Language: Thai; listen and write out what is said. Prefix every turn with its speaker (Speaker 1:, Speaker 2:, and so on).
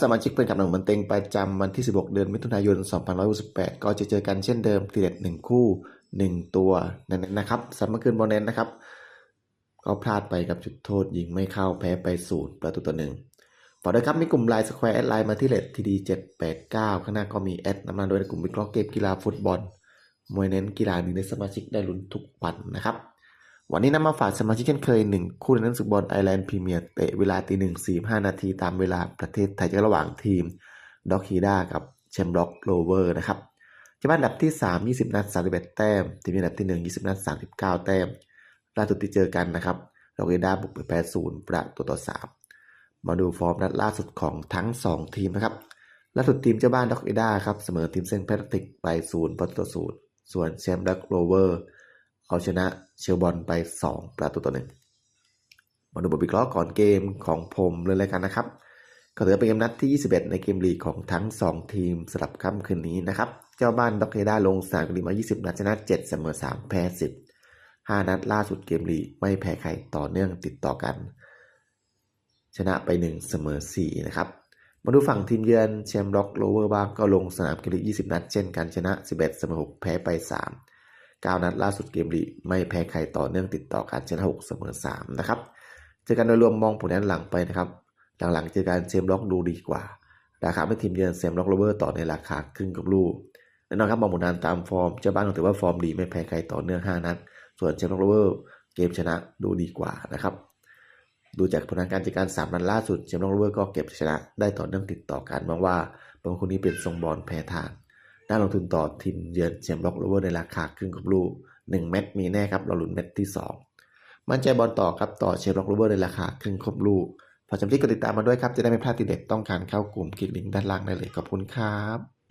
Speaker 1: สมาชิกเป็นกับหนังเหมือนเต็ง ประจำวันที่ 16 เดือนมิถุนายน 2568 ก็จะเจอกันเช่นเดิมทีเด็ด 1 คู่ 1 ตัวนั่นนะครับสำหรับคืนบอลเน้นนะครับ ก็พลาดไปกับจุดโทษยิงไม่เข้าแพ้ไปศูนย์ประตูต่อหนึ่งฝากด้วยครับมีกลุ่มไลน์สแควร์แอดไลน์มาที่เลททีดี789ข้างหน้าก็มีแอดน้ำมันด้วยกลุ่มวิเคราะห์เกมกีฬาฟุตบอลมวยเน้นกีฬาดีในสมาชิกได้ลุ้นทุกวันนะครับ วันนี้นำมาฝากสมาชิกเช่นเคยหนึ่งคู่ในนังสือบอลไอแลนด์พรีเมียร์เตะเวลาตีหนึ่งสี่ห้านาทีตามเวลาประเทศไทยจะระหว่างทีมด็อกฮีด้ากับแชมบล็อกโรเวอร์นะครับที่บ้านอันดับที่ 3 20 นัด 31 แต้ม ทีมอันดับที่ 1 20 นัด 39 แต้ม ล่าสุดที่เจอกันนะครับด็อกฮีด้าบุกไปแพ้ศูนย์ประตูต่อ 3 มาดูฟอร์มนัดล่าสุดของทั้ง 2 ทีมนะครับ ล่าสุดทีมเจ้าบ้านด็อกฮีด้าครับ เสมอทีมเซนต์แพทริกไปศูนย์ประตูต่อศูนย์ส่วนแชมป์ด็อกโรเวอร์ เอาชนะเชลบอนไป 2 ประตูต่อหนึ่งมาดูบทวิเคราะห์ก่อนเกมของผมเลยแล้วกันนะครับ ก็ถือเป็นเกมนัดที่ 21 ในเกมลีกของทั้ง 2 ทีมสลับค่ำคืนนี้นะครับ เจ้าบ้านด็อกเฮด้าลงสนามกันดีมา 20 นัดชนะ 7 เสมอ 3 แพ้ 10 5 นัดล่าสุดเกมลีกไม่แพ้ใครต่อเนื่องติดต่อกัน ชนะไป 1 เสมอ 4 นะครับ มาดูฝั่งทีมเยือนแชมป์ด็อกโรเวอร์บ้างก็ลงสนามกมลีก20 นัดเช่นกันชนะ 11 เสมอ 6 แพ้ไป 3 9 นัดล่าสุดเกมลีไม่แพ้ใครต่อเนื่องติดต่อกันชนะ6เสมอ3นะครับเจอกันโดยรวมมองผลงานหลังไปนะครับ หลังๆเจอกันเซมล็อกดูดีกว่า ราคาไม่ทีมเยือนเซมล็อกโรเวอร์ต่อในราคาครึ่งกับลูกแน่นอนครับมองผลงานตามฟอร์มเจ้าบ้านถือว่าฟอร์มดีไม่แพ้ใครต่อเนื่อง 5 นัด ส่วนเซมล็อกโรเวอร์เกมชนะดูดีกว่านะครับดูจากผลงานการจัดการ3นัดล่าสุดเซมล็อกโรเวอร์ก็เก็บชนะได้ต่อเนื่องติดต่อกันมองว่าบางคนนี้เป็นทรงบอลแพ้ทาง น่าลงทุนต่อทีมเยือนเชมป์ล็อกโรเวอร์ในราคาครึ่งกับลูก1เม็ดมีแน่ครับเราลุ้นเม็ดที่ 2 มั่นใจบอลต่อครับต่อเชียร์ล็อกโรเวอร์ในราคาครึ่งครบลูกพอจำที่กดติดตามมาด้วยครับจะได้ไม่พลาดทีเด็ดต้องการเข้ากลุ่มคลิกลิงก์ด้านล่างได้เลยขอบคุณครับ